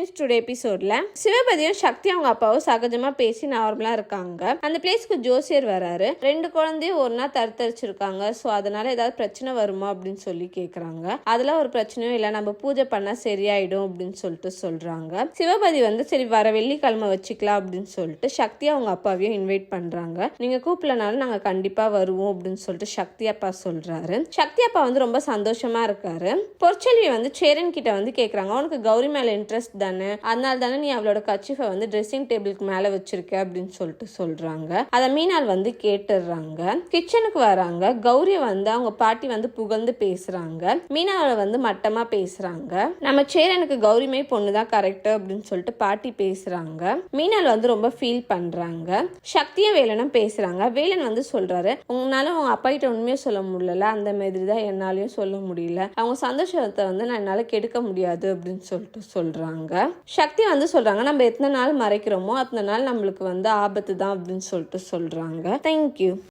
Friends today எபிசோட்ல சிவபதியும் சக்தி அவங்க அப்பாவும் சகஜமா பேசி நார்மலா இருக்காங்க. அந்த பிளேஸ்க்கு ஜோசியர் வராரு. ரெண்டு குழந்தையும் ஒரு நாள் தருத்தரிச்சிருக்காங்க ஸோ அதனால ஏதாவது பிரச்சனை வருமா அப்படின்னு சொல்லி கேக்குறாங்க. அதெல்லாம் ஒரு பிரச்சனையும் இல்லை. நம்ம பூஜை பண்ணா சரியாயிடும் அப்படின்னு சொல்லிட்டு சொல்றாங்க. சிவபதி வந்து சரி வர வெள்ளிக்கிழமை வச்சுக்கலாம் அப்படின்னு சொல்லிட்டு சக்தி அவங்க அப்பாவையும் இன்வைட் பண்றாங்க. நீங்க கூப்பிடலனாலும் நாங்க கண்டிப்பா வருவோம் அப்படின்னு சொல்லிட்டு சக்தி அப்பா சொல்றாரு. சக்தி அப்பா வந்து ரொம்ப சந்தோஷமா இருக்காரு. பொற்செல்வி வந்து சேரன் கிட்ட வந்து கேக்குறாங்க. உனக்கு கௌரி மேல இன்ட்ரெஸ்ட் தானே? அதனால தானே நீ அவளோட கச்சிஃபை வந்து ட்ரெஸ்ஸிங் டேபிளுக்கு மேல வச்சிருக்க அப்படின்னு சொல்லிட்டு சொல்றாங்க. அதை மீனாள் வந்து கேட்டுடுறாங்க. கிச்சனுக்கு வராங்க. கௌரிய வந்து அவங்க பாட்டி வந்து புகழ்ந்து பேசுறாங்க. மீனாவை வந்து மட்டமா பேசுறாங்க. நம்ம சேரனுக்கு கௌரிமே பொண்ணு தான் கரெக்ட் அப்படின்னு சொல்லிட்டு பாட்டி பேசுறாங்க. மீனாள் வந்து ரொம்ப ஃபீல் பண்றாங்க. சக்தியும் வேலனும் பேசுறாங்க. வேலன் வந்து சொல்றாரு உங்களால உங்க அப்பா கிட்ட உண்மையை சொல்ல முடியல அந்த மாதிரி தான் என்னாலையும் சொல்ல முடியல. அவங்க சந்தோஷத்தை வந்து நான் என்னால கெடுக்க முடியாது அப்படின்னு சொல்லிட்டு சொல்றாங்க. சக்தி வந்து சொல்றாங்க நம்ம எத்தனை நாள் மறைக்கிறோமோ அத்தனை நாள் நம்மளுக்கு வந்து ஆபத்து தான் அப்படின்னு சொல்லிட்டு சொல்றாங்க. தேங்க்யூ